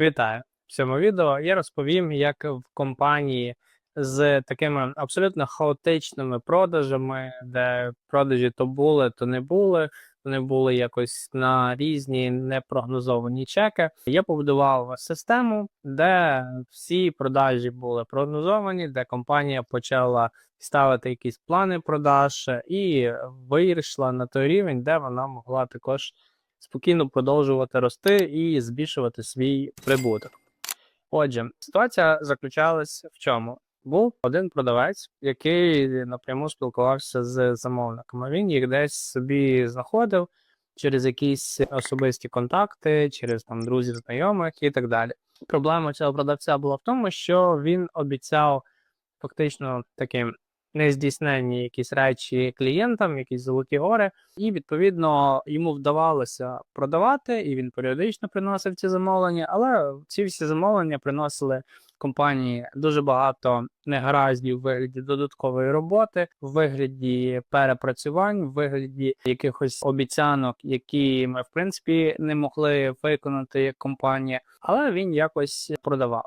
Вітаю! В цьому відео я розповім, як в компанії з такими абсолютно хаотичними продажами, де продажі то були, то не були, вони були якось на різні непрогнозовані чеки. Я побудував систему, де всі продажі були прогнозовані, де компанія почала ставити якісь плани продаж і вийшла на той рівень, де вона могла також спокійно продовжувати рости і збільшувати свій прибуток. Отже, ситуація заключалась в чому? Був один продавець, який напряму спілкувався з замовниками. Він їх десь собі знаходив через якісь особисті контакти, через там друзів, знайомих і так далі. Проблема цього продавця була в тому, що він обіцяв фактично таким нездійсненні якісь речі клієнтам, якісь золоті гори, і відповідно йому вдавалося продавати, і він періодично приносив ці замовлення. Але ці всі замовлення приносили компанії дуже багато негараздів в вигляді додаткової роботи, в вигляді перепрацювань, в вигляді якихось обіцянок, які ми в принципі не могли виконати як компанія, але він якось продавав.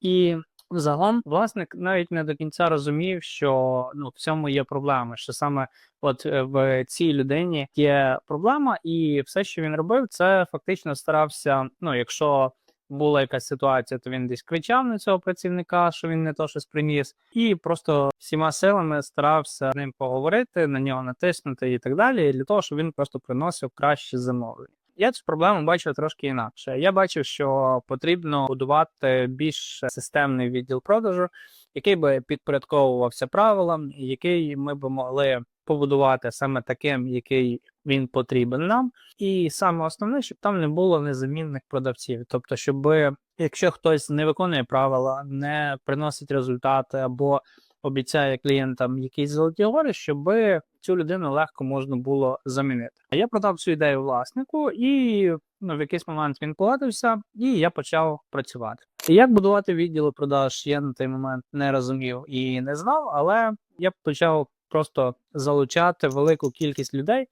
І Загалом власник навіть не до кінця розумів, що ну в цьому є проблема. Що саме от е, в цій людині є проблема, і все, що він робив, це фактично старався. Ну, якщо була якась ситуація, то він десь кричав на цього працівника, що він не то щось приніс, і просто всіма силами старався з ним поговорити, на нього натиснути і так далі, для того, щоб він просто приносив краще замовлення. Я цю проблему бачив трошки інакше. Я бачив, що потрібно будувати більш системний відділ продажу, який би підпорядковувався правилам, який ми би могли побудувати саме таким, який він потрібен нам. І саме основне, щоб там не було незамінних продавців. Тобто, щоб якщо хтось не виконує правила, не приносить результати або обіцяє клієнтам якісь золоті гори, щоб цю людину легко можна було замінити. А я продав цю ідею власнику, і ну, в якийсь момент він погодився, і я почав працювати. І як будувати відділи продаж, я на той момент не розумів і не знав, але я почав просто залучати велику кількість людей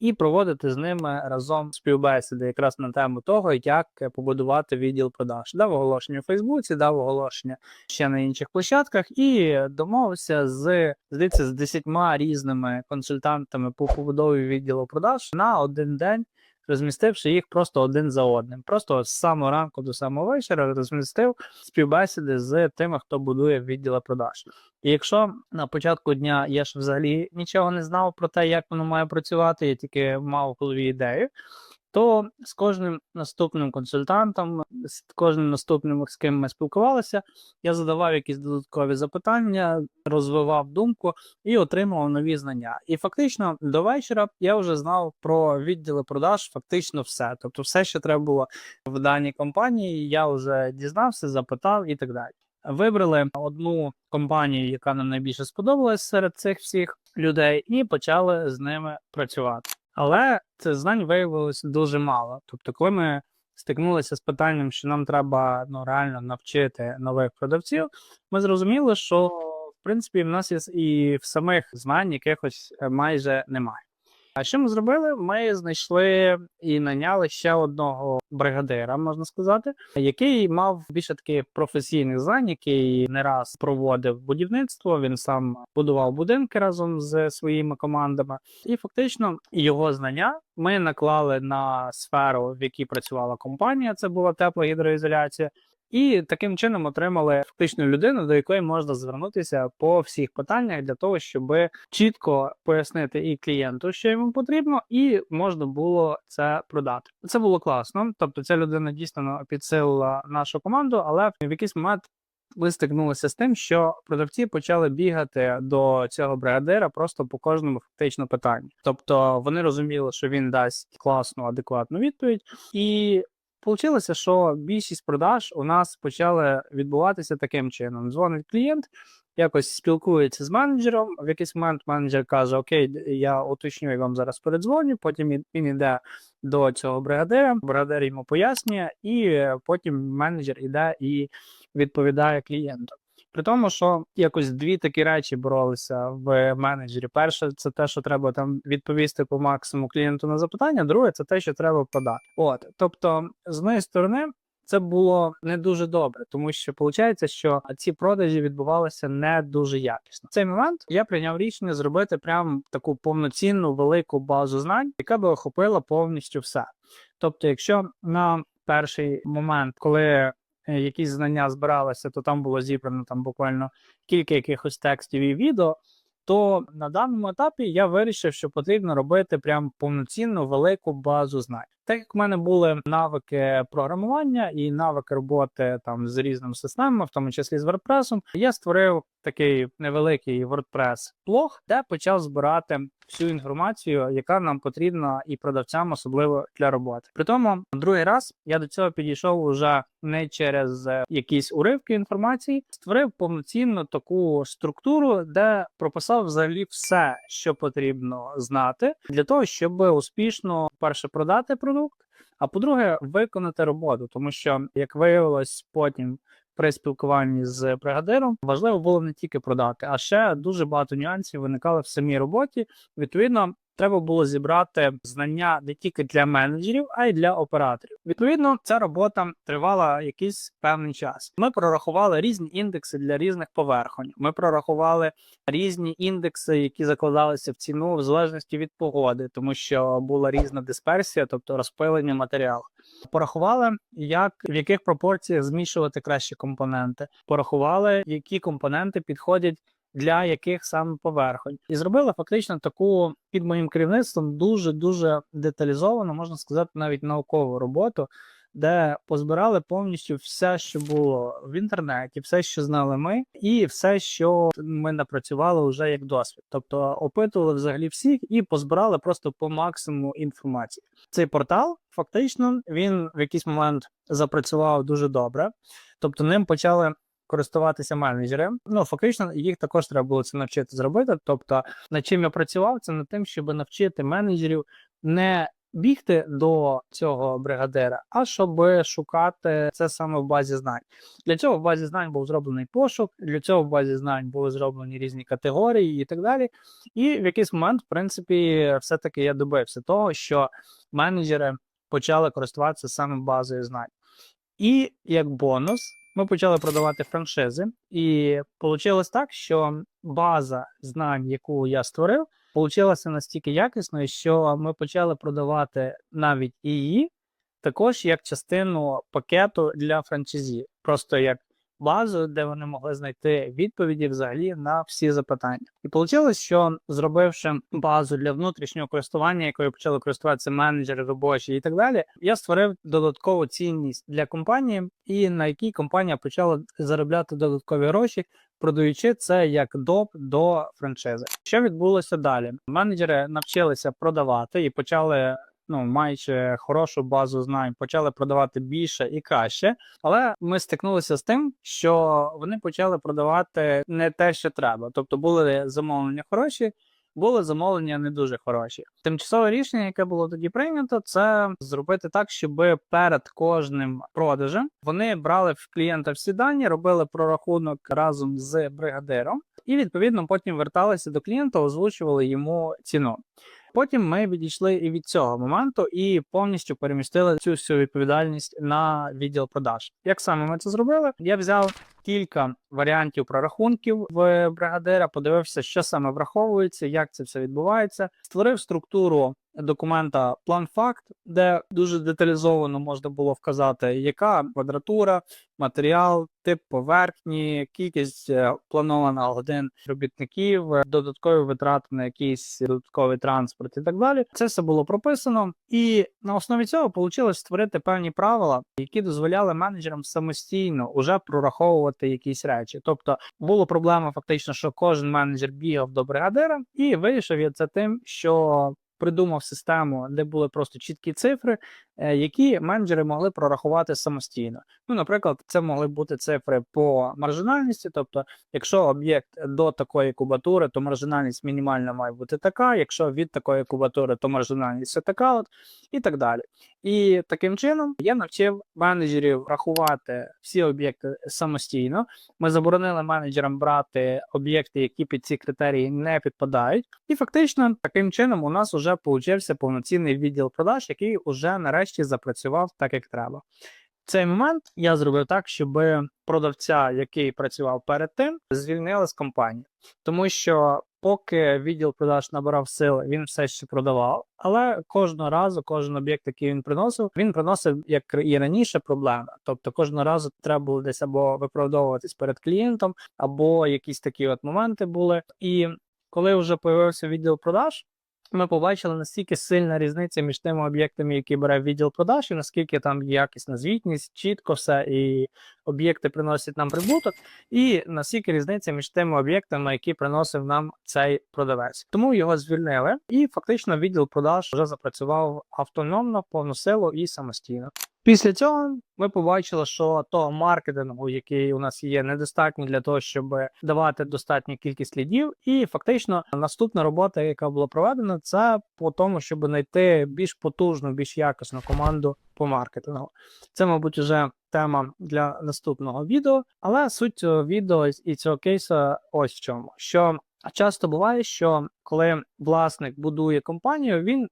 і проводити з ними разом співбесіди, якраз на тему того, як побудувати відділ продаж. Дав оголошення у Фейсбуці, дав оголошення ще на інших площадках, і домовився з здається, з десятьма різними консультантами по побудові відділу продаж на один день розмістивши їх просто один за одним. Просто з самого ранку до самого вечора розмістив співбесіди з тими, хто будує відділи продаж. І якщо на початку дня я ж взагалі нічого не знав про те, як воно має працювати, я тільки мав в голові ідею то з кожним наступним консультантом, з кожним наступним, з ким ми спілкувалися, я задавав якісь додаткові запитання, розвивав думку і отримував нові знання. І фактично до вечора я вже знав про відділи продаж фактично все. Тобто, все, що треба було в даній компанії, я вже дізнався, запитав і так далі. Вибрали одну компанію, яка нам найбільше сподобалась серед цих всіх людей, і почали з ними працювати. Але це знань виявилось дуже мало. Тобто, коли ми стикнулися з питанням, що нам треба ну, реально навчити нових продавців, ми зрозуміли, що в принципі в нас є і в самих знань якихось е, майже немає. А що ми зробили? Ми знайшли і наняли ще одного бригадира, можна сказати, який мав більше таких професійних знань, який не раз проводив будівництво. Він сам будував будинки разом з своїми командами, і фактично його знання ми наклали на сферу, в якій працювала компанія. Це була тепла гідроізоляція. І таким чином отримали фактичну людину, до якої можна звернутися по всіх питаннях для того, щоб чітко пояснити і клієнту, що йому потрібно, і можна було це продати. Це було класно. Тобто, ця людина дійсно підсилила нашу команду, але в якийсь момент. Ми стикнулися з тим, що продавці почали бігати до цього бригадира просто по кожному фактично питанню. Тобто вони розуміли, що він дасть класну, адекватну відповідь, і Получилося, що більшість продаж у нас почали відбуватися таким чином: дзвонить клієнт, якось спілкується з менеджером. В якийсь момент менеджер каже: Окей, я уточню, я вам зараз передзвоню. Потім він йде до цього бригадира, бригадир йому пояснює, і потім менеджер іде і відповідає клієнту. При тому, що якось дві такі речі боролися в менеджері. Перше, це те, що треба там відповісти по максимуму клієнту на запитання. Друге, це те, що треба подати. От, тобто, з моєї сторони, це було не дуже добре, тому що виходить, що ці продажі відбувалися не дуже якісно. В цей момент я прийняв рішення зробити прям таку повноцінну велику базу знань, яка би охопила повністю все. Тобто, якщо на перший момент, коли якісь знання збиралися, то там було зібрано там буквально кілька якихось текстів і відео. То на даному етапі я вирішив, що потрібно робити прям повноцінну велику базу знань. Так як в мене були навики програмування і навики роботи там з різними системами, в тому числі з WordPress, я створив такий невеликий WordPress блог, де почав збирати всю інформацію, яка нам потрібна і продавцям, особливо для роботи. При тому, другий раз я до цього підійшов уже не через е, якісь уривки інформації, створив повноцінну таку структуру, де прописав взагалі все, що потрібно знати, для того, щоб успішно перше продати продукт. А по-друге, виконати роботу, тому що як виявилось потім при спілкуванні з бригадиром, важливо було не тільки продати, а ще дуже багато нюансів виникали в самій роботі. Відповідно, треба було зібрати знання не тільки для менеджерів, а й для операторів. Відповідно, ця робота тривала якийсь певний час. Ми прорахували різні індекси для різних поверхонь. Ми прорахували різні індекси, які закладалися в ціну в залежності від погоди, тому що була різна дисперсія, тобто розпилення матеріалу. Порахували, як в яких пропорціях змішувати кращі компоненти. Порахували, які компоненти підходять для яких саме поверхонь, і зробили фактично таку під моїм керівництвом дуже дуже деталізовану, можна сказати, навіть наукову роботу. Де позбирали повністю все, що було в інтернеті, все, що знали ми, і все, що ми напрацювали вже як досвід. Тобто опитували взагалі всіх і позбирали просто по максимуму інформації. Цей портал фактично він в якийсь момент запрацював дуже добре, тобто ним почали користуватися менеджери. Ну фактично їх також треба було це навчити зробити. Тобто, над чим я працював, це над тим, щоб навчити менеджерів не бігти до цього бригадира, а щоб шукати це саме в базі знань. Для цього в базі знань був зроблений пошук, для цього в базі знань були зроблені різні категорії і так далі. І в якийсь момент, в принципі, все-таки я добився того, що менеджери почали користуватися саме базою знань. І як бонус, ми почали продавати франшизи, і вийшло так, що база знань, яку я створив, вийшла настільки якісною, що ми почали продавати навіть її також як частину пакету для франчайзі, просто як базу, де вони могли знайти відповіді взагалі на всі запитання. І вийшло, що зробивши базу для внутрішнього користування, якою почали користуватися менеджери робочі і так далі, я створив додаткову цінність для компанії, і на якій компанія почала заробляти додаткові гроші. Продаючи це як доп до франшизи, що відбулося далі? Менеджери навчилися продавати і почали ну, маючи хорошу базу знань, почали продавати більше і краще. Але ми стикнулися з тим, що вони почали продавати не те, що треба. Тобто були замовлення хороші. Були замовлення не дуже хороші. Тимчасове рішення, яке було тоді прийнято, це зробити так, щоб перед кожним продажем вони брали в клієнта всі дані, робили прорахунок разом з бригадиром, і відповідно потім верталися до клієнта, озвучували йому ціну. Потім ми відійшли і від цього моменту і повністю перемістили цю всю відповідальність на відділ продаж. Як саме ми це зробили? Я взяв кілька варіантів прорахунків в бригадира, подивився, що саме враховується, як це все відбувається. Створив структуру документа план факт, де дуже деталізовано можна було вказати, яка квадратура, матеріал, тип поверхні, кількість е, планована годин робітників, е, додаткові витрати на якийсь додатковий транспорт і так далі. Це все було прописано, і на основі цього вийшло створити певні правила, які дозволяли менеджерам самостійно уже прораховувати якісь речі. Тобто була проблема, фактично, що кожен менеджер бігав до бригадира і вирішив я це тим, що придумав систему, де були просто чіткі цифри, е, які менеджери могли прорахувати самостійно. Ну, наприклад, це могли бути цифри по маржинальності, тобто, якщо об'єкт до такої кубатури, то маржинальність мінімальна має бути така, якщо від такої кубатури, то маржинальність така, от і так далі. І таким чином я навчив менеджерів рахувати всі об'єкти самостійно. Ми заборонили менеджерам брати об'єкти, які під ці критерії не підпадають. І фактично таким чином у нас вже получився повноцінний відділ продаж, який уже нарешті запрацював так, як треба. цей момент я зробив так, щоб продавця, який працював перед тим, звільнили з компанії, тому що поки відділ продаж набирав сили, він все ще продавав, але кожного разу, кожен об'єкт, який він приносив, він приносив як і раніше проблеми. Тобто кожного разу треба було десь або виправдовуватись перед клієнтом, або якісь такі от моменти були. І коли вже появився відділ продаж. Ми побачили настільки сильна різниця між тими об'єктами, які бере відділ продаж, і наскільки там якісна звітність, чітко все, і об'єкти приносять нам прибуток, і наскільки різниця між тими об'єктами, які приносив нам цей продавець. Тому його звільнили, і фактично відділ продаж вже запрацював автономно, повну силу і самостійно. Після цього ми побачили, що того маркетингу, який у нас є, недостатньо для того, щоб давати достатню кількість лідів. І фактично наступна робота, яка була проведена, це по тому, щоб знайти більш потужну, більш якісну команду по маркетингу. Це, мабуть, вже тема для наступного відео. Але суть цього відео і цього кейсу ось в чому: що часто буває, що коли власник будує компанію, він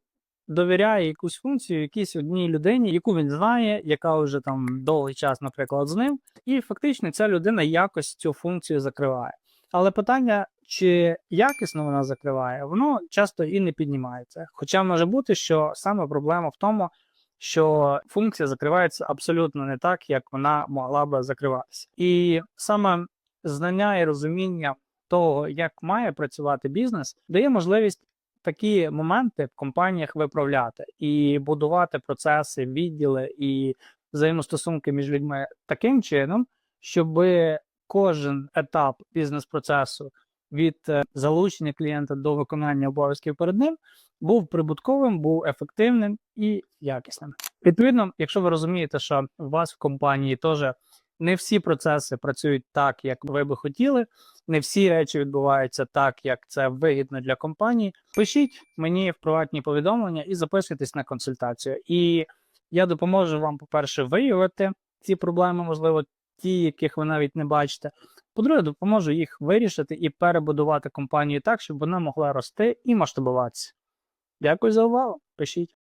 довіряє якусь функцію якійсь одній людині, яку він знає, яка вже там довгий час, наприклад, з ним, і фактично ця людина якось цю функцію закриває. Але питання, чи якісно вона закриває, воно часто і не піднімається. Хоча може бути, що саме проблема в тому, що функція закривається абсолютно не так, як вона могла би закриватися. І саме знання і розуміння того, як має працювати бізнес, дає можливість такі моменти в компаніях виправляти і будувати процеси, відділи і взаємостосунки між людьми таким чином, щоб кожен етап бізнес-процесу від е, залучення клієнта до виконання обов'язків перед ним був прибутковим, був ефективним і якісним. Відповідно, якщо ви розумієте, що у вас в компанії теж не всі процеси працюють так, як ви би хотіли, не всі речі відбуваються так, як це вигідно для компанії. Пишіть мені в приватні повідомлення і записуйтесь на консультацію. І я допоможу вам, по-перше, виявити ці проблеми, можливо, ті, яких ви навіть не бачите. По-друге, допоможу їх вирішити і перебудувати компанію так, щоб вона могла рости і масштабуватися. Дякую за увагу. Пишіть.